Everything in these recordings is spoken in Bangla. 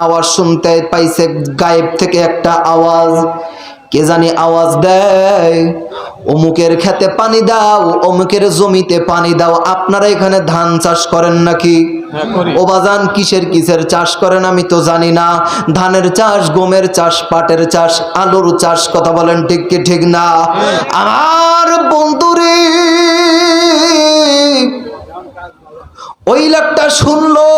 আওয়াজ শুনতে পাইছে গায়েব থেকে একটা আওয়াজ। কে জানি আওয়াজ দেয় অমুকের খেতে পানি দাও অমুকের জমিতে পানি দাও আপনারা এখানে ধান চাষ করেন নাকি? ও বাজান কিসের কিসের চাষ করেন আমি তো জানি না। ধানের চাষ গমের চাষ পাটের চাষ আলুর চাষ কথা বলেন ঠিক কি ঠিক না? আমার বন্ধুরে ওই লোকটা শুনলো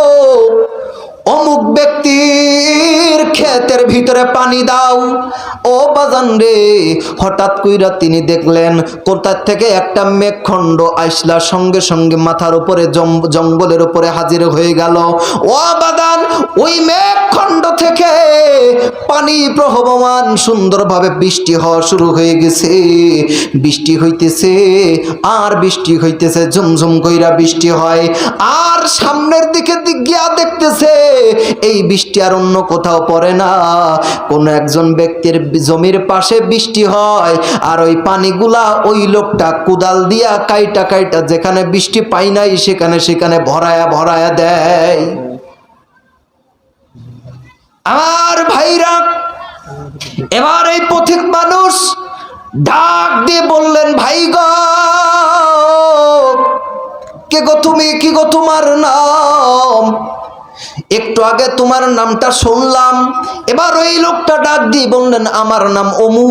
অমুক ব্যক্তির ক্ষেতের ভিতরে পানি দাও। বাজান রে। হঠাৎ কইরা তিনি দেখলেন, কোথার থেকে একটা মেঘখণ্ড আইসলা সঙ্গে সঙ্গে মাথার উপরে জঙ্গলের উপরে হাজির হয়ে গেল। ও বাদান, ওই মেঘখণ্ড থেকে পানি প্রহবমান সুন্দরভাবে বৃষ্টি হওয়া শুরু হয়ে গেছে। বৃষ্টি হইতেছে, আর বৃষ্টি হইতেছে, ঝুমঝুম কইরা বৃষ্টি হয়। আর সামনের দিকে গিয়া দেখতেছে, এই বৃষ্টি আর অন্য কোথাও পড়ে না। কোন একজন ব্যক্তির জমির পাশে বৃষ্টি হয়, আর ওই পানিগুলা ওই লোকটা কুদাল দিয়া কাইটা কাইটা যেখানে বৃষ্টি পাই নাই, সেখানে সেখানে ভরায়া ভরায়া দেয়। আমার ভাইরা, এবার এই পথিক মানুষ ডাক দিয়ে বললেন, ভাই গো, কে গো তুমি? কি গো তোমার নাম? একটু আগে তোমার নামটা শুনলাম। এবার ওই লোকটা ডাক দিয়ে বললেন, আমার নাম অমু।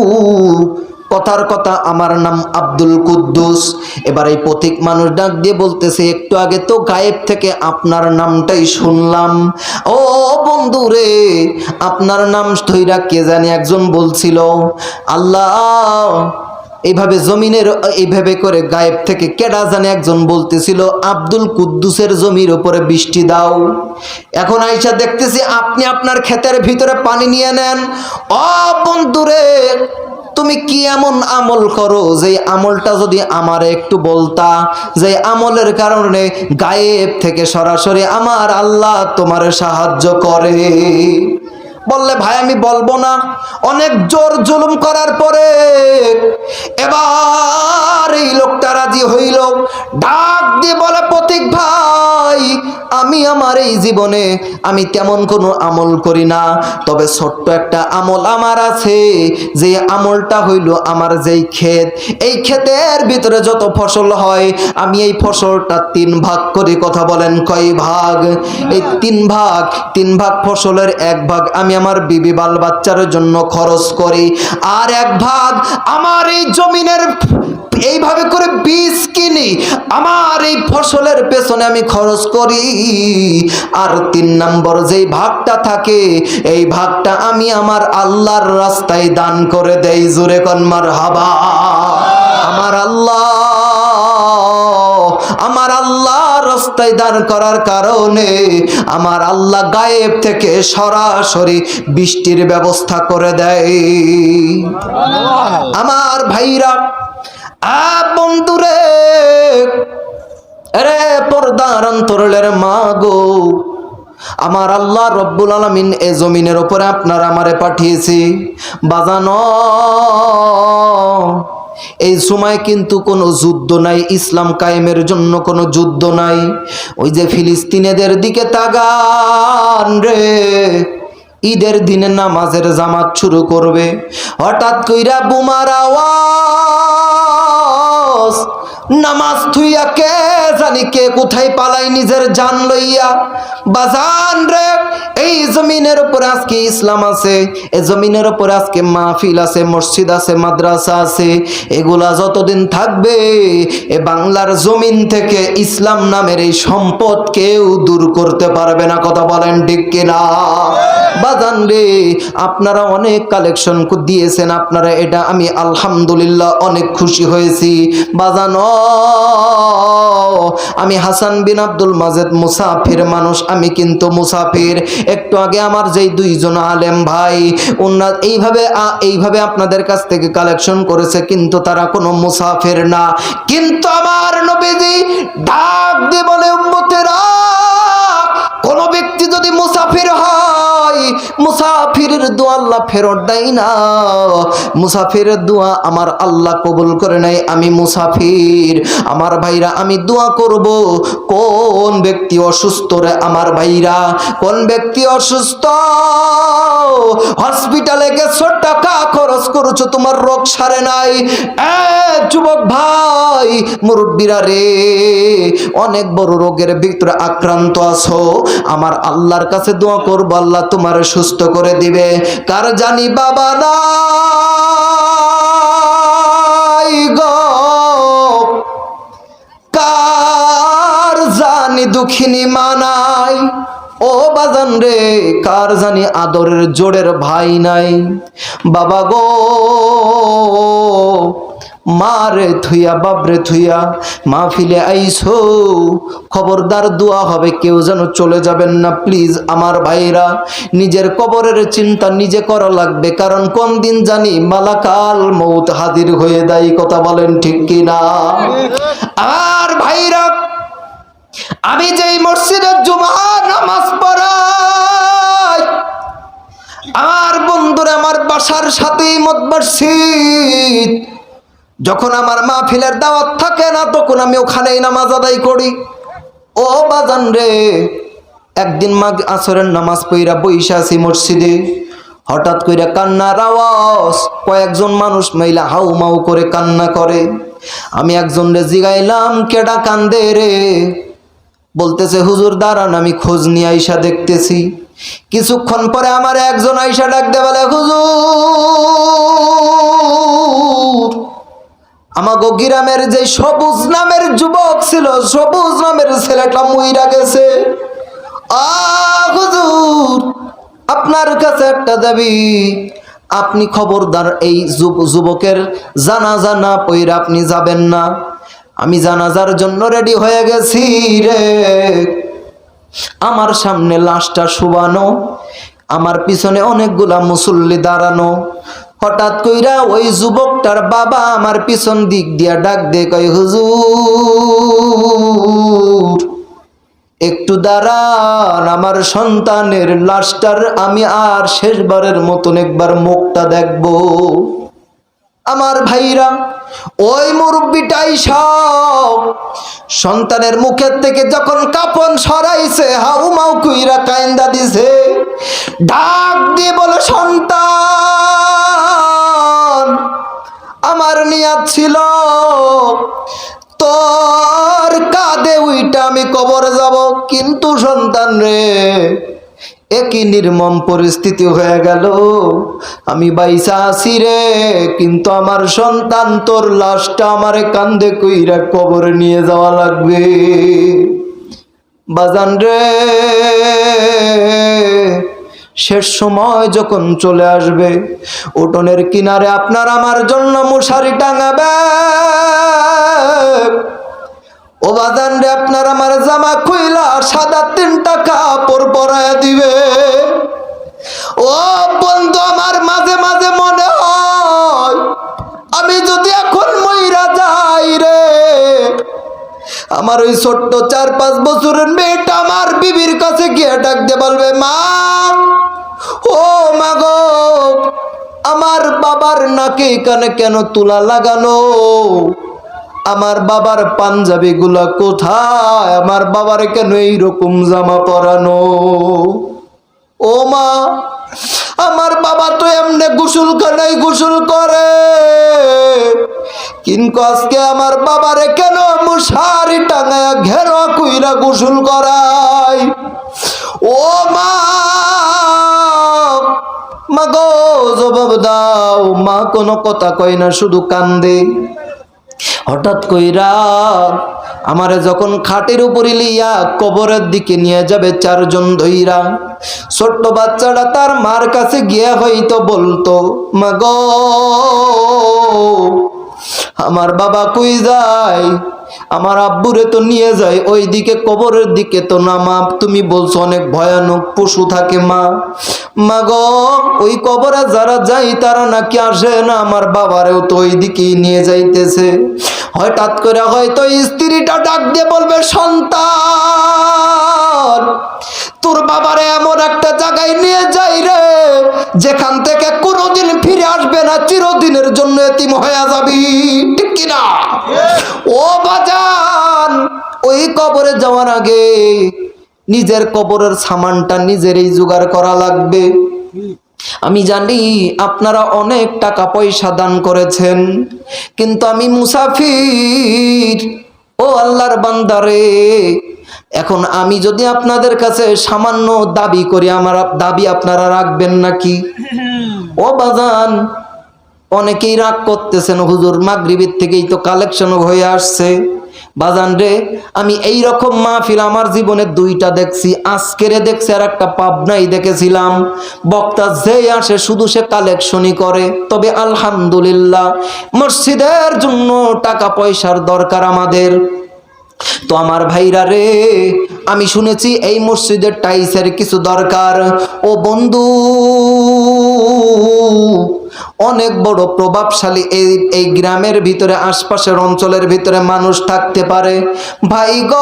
কথার কথা, আমার নাম আব্দুল কুদ্দুস। এবার এই পথিক মানুষ ডাক দিয়ে বলতেছে, একটু আগে তো গায়েব থেকে আপনার নামটাই শুনলাম। ও বন্ধু রে, আপনার নাম ধৈরা কে জানি একজন বলছিল? আল্লাহ এইভাবে জমিনের, এইভাবে করে গায়েব থেকে কেডা জানে একজন বলতেছিল, আব্দুল কুদ্দুসের জমির উপরে বৃষ্টি দাও। এখন আইসা দেখতেছি আপনি আপনার ক্ষেতের ভিতরে পানি নিয়ে নেন। অ বন্ধুরে, তুমি কি এমন আমল করো যে আমলটা যদি আমার একটু বলতা, যে আমলের কারণে গায়েব থেকে সরাসরি আমার আল্লাহ তোমার সাহায্য করে? বললে, ভাই, আমি বলব না। অনেক জোর জুলুম করার পরে এবার এই লোকটা রাজি হইল। ডাক দিয়ে বলে, প্রতীক ভাই, আমি আমার এই জীবনে আমি তেমন কোনো আমল করি না। তবে ছোট্ট একটা আমল আমার আছে, যে আমলটা হইল আমার যেই ক্ষেত। এই ক্ষেতের ভিতরে যত ফসল হয়, আমি এই ফসলটা তিন ভাগ করে কথা বলেন। কয় ভাগ? এই তিন ভাগ তিন ভাগ ফসলের এক ভাগ আমি আমার বিবি বাল বাচ্চার জন্য খরচ করি। আর এক ভাগ আমার এই জমিনের এইভাবে করে বীজ কিনি, আমার এই ফসলের পেছনে আমি খরচ করি। আর তিন নম্বর যেই ভাগটা থাকে, এই ভাগটা আমি আমার আল্লাহর রাস্তায় দান করে দেই। জোরে কনমার হাবা আমার আল্লাহ আমার আল্লাহ রাস্তায় দান করার কারণে আমার আল্লাহ গায়েব থেকে সরাসরি বৃষ্টির ব্যবস্থা করে দেয়। আমার ভাইরা আ বন্ধুরে রে পর্দার অন্তরের মা গো আমার আল্লাহ রব্বুল আলমিন এ জমিনের ওপরে আপনার আমারে পাঠিয়েছি। বাজানো। এই সময় কিন্তু কোনো যুদ্ধ নাই, ইসলাম কায়েমের জন্য কোনো যুদ্ধ নাই। ওই যে ফিলিস্তিনেদের দিকে তাগান রে, ঈদের দিনে নামাজের জামাত শুরু করবে। হঠাৎ কইরা বুমার আওয়াজ নামাজ থুইয়া কে জানি কে কোথায় পালাই নিজের জান লইয়া? বাজান রে, এই জমিনের উপর আজকে ইসলাম আছে এই জমিনের উপর আজকে মাহফিল আছে, মসজিদ আছে, মাদ্রাসা আছে, এগুলা যতদিন থাকবে, এ বাংলার জমিন থেকে ইসলাম নামের এই সম্পদ কেউ দূর করতে পারবে না, কথা বলেন ঠিক কিনা? বাজান রে, আপনারা অনেক কালেকশন দিয়েছেন, আপনারা এটা আমি আলহামদুলিল্লাহ অনেক খুশি হয়েছি। বাজান আমি হাসান বিন আব্দুল মাজেদ মুসাফির মানুষ, আমি কিন্তু মুসাফির। একটু আগে আমার যেই দুইজন আলেম ভাই ওনার এইভাবে এইভাবে আপনাদের কাছ থেকে কালেকশন করেছে, কিন্তু তারা কোনো মুসাফির না। কিন্তু আমার নবীজি ডাক দিয়ে বলে, উম্মতেরা, কোন ব্যক্তি যদি মুসাফির হয় ভাই মুসাফিরের দোয়া আল্লাহ ফেরত দেয় না। মুসাফিরের দোয়া আমার আল্লাহ কবুল করে নাই আমি মুসাফির, আমার ভাইরা, আমি দোয়া করব। কোন ব্যক্তি অসুস্থ রে আমার ভাইরা? কোন ব্যক্তি অসুস্থ? হসপিটালে গেছো, টাকা খরচ করেছ, তোমার রোগ সারে নাই। এ যুবক ভাই, মুরব্বীরা রে, অনেক বড় রোগের ভিতরে আক্রান্ত আছো। আমার আল্লাহর কাছে দোয়া করব, আল্লাহ তোমার সুস্থ করে দিবে। কার জানি বাবা নাই গো? কার জানি দুঃখিনী মানাই ও বাজান রে, কার জানি আদরের জোরের ভাই নাই? বাবা গো মারে থুইয়া বাবরে থুইয়া, মাহফিলে আইসো। খবরদার দোয়া হবে, কেউ যেন চলে যাবেন না, প্লিজ আমার ভাইরা। নিজের কবরের চিন্তা নিজে করা লাগবে, কারণ কোন দিন জানি মালাকাল মৌত হাজির হয়ে দেয় কথা বলেন ঠিক কিনা? আর ভাইরা, আমি যেই মসজিদের জুমা নামাজ পড়াই, আমার বন্ধুরা, আমার বাসার সাথেই মত মতবাসিত যখন আমার মাহফিলের দাওয়াত থাকে না, তখন আমি ওখানেই নামাজ আদায় করি। ও বাজান রে, একদিন মাগ আসরের নামাজ পইরা বইসা আছি মসজিদে। হঠাৎ কইরা কান্নার আওয়াজ, কয়েকজন মানুষ মহিলা হাউ মাউ করে কান্না করে। আমি একজন রে জিগাইলাম, কেডা কান্দে রে? বলতেছে, হুজুর, দাঁড়ান, আমি খোঁজ নিয়ে আইসা দেখতেছি। কিছুক্ষণ পরে আমার একজন আইসা ডাকতে বলে, হুজুর আমাগো গ্রামের যে সবুজ নামের যুবক ছিল, সবুজ নামের ছেলেটা মুইরা গেছে। আপনার কাছে একটা দাবি। আপনি খবরদার এই যুব- যুবকের জানাজা না পইরা আপনি যাবেন না। আমি জানাজার জন্য রেডি হয়ে গেছি রে। আমার সামনে লাশটা শুবানো, আমার পিছনে অনেকগুলা মুসল্লি দাঁড়ানো হঠাৎ কইরা ওই যুবকটার বাবা আমার পিছন দিক দিয়া ডাক দে, কয়, হুজুর, একটু দাঁড়ান, আমার সন্তানের লাশটার আমি আর শেষবারের মতন একবার মুখটা দেখব। আমার ভাইরা, ওই মুরব্বিটাই সব সন্তানের মুখের থেকে যখন কাপন সরাইছে হাউ মাউ কুইরা কায়ন্দা দিছে, ডাক দিয়ে বলে, সন্তান, আমার নিয়াত ছিল, তোর কাঁধে উইটা আমি কবরে যাব, কিন্তু সন্তান রে একই নির্মম পরিস্থিতি হয়ে গেল। আমি বাইসা আছি রে, কিন্তু আমার সন্তান তোর লাশটা আমারে কান্দে কইরা কবরে নিয়ে যাওয়া লাগবে। বাজান রে, শেষ সময় যখন চলে আসবে, উঠোনের কিনারে আপনার আমার জন্য মশারি টাঙাবে। ও রে, আপনার আমার জামা খুইলা সাদা তিনটা কাপড় পরায় দিবে। ও বন্ধু, আমার মাঝে মাঝে মনে হয় আমি যদি এখন মইরা যাই রে, আমার ওই ছোট্ট চার পাঁচ বছরের মেয়েটা আমার বিবির কাছে গিয়ে ডাকতে বলবে, মা, ও মা গো, আমার বাবার নাকে কানে কেন তুলা লাগানো? আমার বাবার পাঞ্জাবি গুলা কোথায়? আমার বাবার কেন এইরকম জামা পরানো? ও মা, আমার বাবা তো এমনি গোসল খানাই গোসল করে। কিন্তু আজকে আমার বাবারে কেন মশারি টাঙায় ঘেরা কুইরা গোসল করাই ও মা মা গো, জবাব দাও। মা কোনো কথা কয় না, শুধু কান্দে। হঠাৎ কইরা আমারে যখন খাটের উপরে লিয়া কবরের দিকে নিয়ে যাবে চারজন ধইরা, ছোট্ট বাচ্চাটা তার মার কাছে গিয়া হইতো বলতো, মাগ আমার বাবা কই যায়? আমার আব্বুরে তো নিয়ে যায় ওই দিকে কবরের দিকে তো না মা। তুমি বলছো অনেক ভয়ানক পশু থাকে মা। মা গো, ওই কবরে যারা যাই তারা নাকি আসে না? আমার বাবারেও তো ওই দিকেই নিয়ে যাইতেছে। হঠাৎ করে হয়তো স্ত্রীটা ডাক দিয়ে বলবে, সন্তান তোর বাবারে এমন একটা জায়গায় নিয়ে যাই রে, যেখান থেকে কোনোদিন ফিরে আসবে না, চিরদিনের জন্য এতিম হয়ে যাবি। ঠিক কিনা? ও বাজান, ওই কবরে যাওয়ার আগে নিজের কবরের সামানটা নিজেরই জোগাড় করা লাগবে। আমি জানি আপনারা অনেক টাকা পয়সা দান করেছেন, কিন্তু আমি মুসাফির, ও আল্লাহর বান্দারে এখন আমি যদি আপনাদের কাছে সামান্য দাবি করি আমার দাবি আপনারা রাখবেন নাকি? ও বাজান অনেকেই রাগ করতেছেন হুজুর মাগরিবের থেকেই তো কালেকশন হয়ে আসছে। বাজান রে আমি এই রকম মাহফিল আমার জীবনে দুইটা দেখছি আজকেরে দেখছি আর একটা পাবনাই দেখেছিলাম। বক্তা যে আসে শুধু সে কালেকশনই করে। তবে আলহামদুলিল্লাহ মসজিদের জন্য টাকা পয়সার দরকার আমাদের। তো আমার ভাইরা রে, আমি শুনেছি এই মসজিদের টাইসের কিছু দরকার। ও বন্ধু, অনেক বড় প্রভাবশালী এই এই গ্রামের ভিতরে, আশপাশের অঞ্চলের ভিতরে মানুষ থাকতে পারে। ভাই গ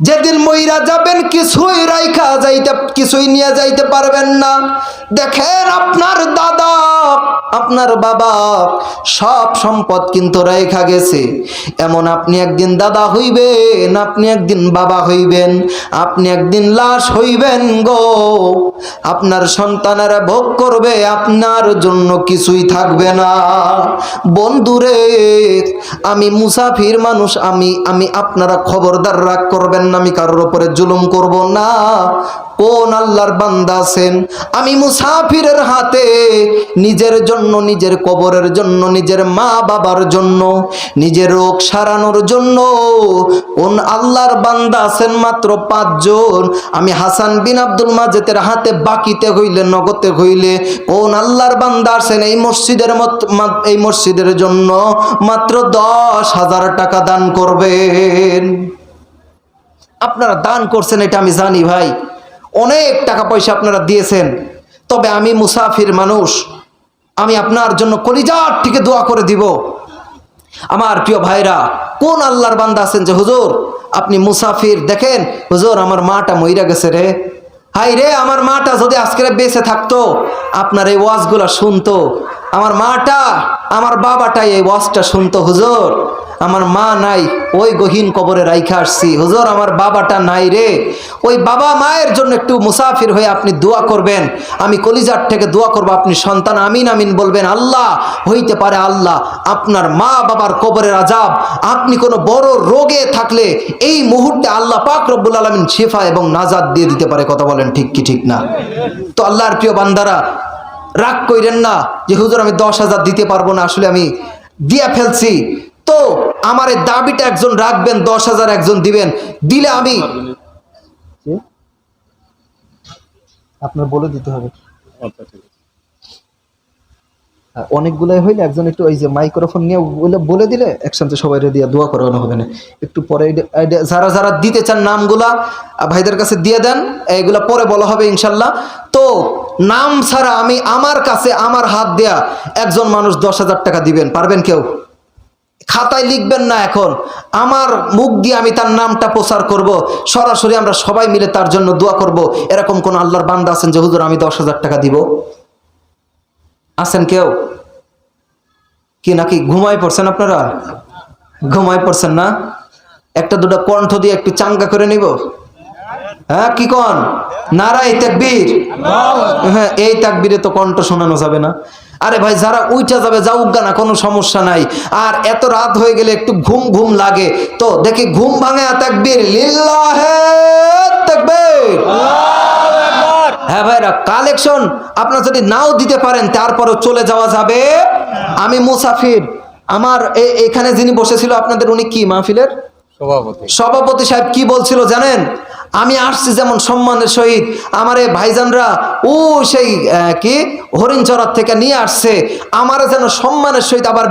যেদিন মইরা যাবেন কিছুই রাইখা যাইতে, কিছুই নিয়ে যাইতে পারবেন না। দেখেন আপনার দাদা, আপনার বাবা, সব সম্পদ কিন্তু রেখা গেছে। এমন আপনি একদিন দাদা হইবেন, আপনি একদিন বাবা হইবেন, আপনি একদিন লাশ হইবেন গো। আপনার সন্তানেরা ভোগ করবে, আপনার জন্য কিছুই থাকবে না। বন্ধুরে আমি মুসাফির মানুষ, আমি আমি আপনারা খবরদার রাগ করবেন না আমি কারোর উপরে জুলুম করব না। কোন আল্লাহর বান্দা আছেন? আমি মুসাফিরের হাতে, নিজের জন্য, নিজের কবরের জন্য, নিজের মা বাবার জন্য, নিজের রোগ সারানোর জন্য। কোন আল্লাহর বান্দা আছেন মাত্র পাঁচজন? আমি হাসান বিন আব্দুল মাজেদের হাতে বাকিতে হইলে, নগদে হইলে, কোন আল্লাহর বান্দা আছেন এই মসজিদের মত- এই মসজিদের জন্য মাত্র দশ হাজার টাকা দান করবেন। আপনারা দান করছেন, এটা আমি জানি ভাই। অনেক টাকা পয়সা আপনারা দিয়েছেন। তবে আমি মুসাফির মানুষ। আমি আপনার জন্য কলিজার থেকে দোয়া করে দিব। আমার প্রিয় ভাইরা, কোন আল্লাহর বান্দা আছেন যে, হুজুর, আপনি মুসাফির, দেখেন, হুজুর, আমার মাটা মইরা গেছে রে। হাই রে, আমার মাটা যদি আজকে বেঁচে থাকতো, আপনার এই ওয়াজগুলা শুনতো। আমার মাটা, আমার বাবাটাই এই ওয়াজটা শুনতো, হুজুর। আমার মা নাই, ওই গহীন কবরে রাইখা আসছি। হুজুর, আমার বাবাটা নাই রে। ওই বাবা মায়ের জন্য একটু মুসাফির হয়ে আপনি দোয়া করবেন। আমি কলিজার থেকে দোয়া করব, আপনি সন্তান আমিন আমিন বলবেন। আল্লাহ, হইতে পারে আল্লাহ, আপনার মা বাবার কবরের আজাব আপনি কোনো বড় রোগে থাকলে এই মুহূর্তে আল্লাহ পাক রব্বুল আলমিন শেফা এবং নাজাদ দিয়ে দিতে পারে। কথা বলেন ঠিক কি ঠিক না? তো আল্লাহর প্রিয় বান্দারা, রাগ কইরেন না যে, হুজুর, আমি দশ হাজার দিতে পারব না, আসলে আমি দিয়া ফেলছি। তো আমার দাবিটা একজন রাখবেন দশ হাজার একজন দিবেন। দিলে আমি আপনার বলে দিতে হবে। হ্যাঁ, অনেকগুলাই হইলে একজন একটু ওই যে মাইক্রোফোন নিয়ে বলে বলে দিলে একসাথে সবাই দিয়ে দোয়া করানো হবে না। একটু পরে যারা যারা দিতে চান নামগুলা ভাইদের কাছে দিয়ে দেন এইগুলা পরে বলা হবে ইনশাল্লাহ। তো নাম ছাড়া আমি আমার কাছে আমার হাত দেয়া একজন মানুষ দশ হাজার টাকা দিবেন পারবেন কেউ? খাতায় লিখবেন না এখন। আমার মুখ দিয়ে আমি তার নামটা প্রচার করব। সরাসরি আমরা সবাই মিলে তার জন্য দোয়া করব। এরকম কোন আল্লাহর বান্দা আছেন যে হুজুর আমি দশ হাজার টাকা দিব। আছেন কেউ? কি নাকি ঘুমাই পড়ছেন আপনারা? ঘুমাই পড়ছেন না? একটা দুটো কণ্ঠ দিয়ে একটু চাঙ্গা করে নিব। হ্যাঁ কি কন? নারাই তাকবীর। হ্যাঁ এই তাকবীরে তো কণ্ঠ শোনানো যাবে না। আরে ভাই যারা উইটা যাবে যাউক না কোনো সমস্যা নাই। আর এত রাত হয়ে গেলে একটু ঘুম ঘুম লাগে। তো দেখি ঘুম ভাঙে তাকবীর। লিল্লাহে তাকবীর। হ্যাঁ ভাইরা কালেকশন আপনার যদি নাও দিতে পারেন তারপরও চলে যাওয়া যাবে। আমি মুসাফির। আমার এখানে যিনি বসেছিল আপনাদের উনি কি মাহফিলের? সভাপতি। সভাপতি সাহেব কি বলছিল জানেন? আমি আসছি যেমন সম্মানের সহিত। আমার এই ভাইজানরা, ও সেই কি হরিণ চড়ার থেকে নিয়ে আসছে। আমার যেন সম্মানের সহিত আবার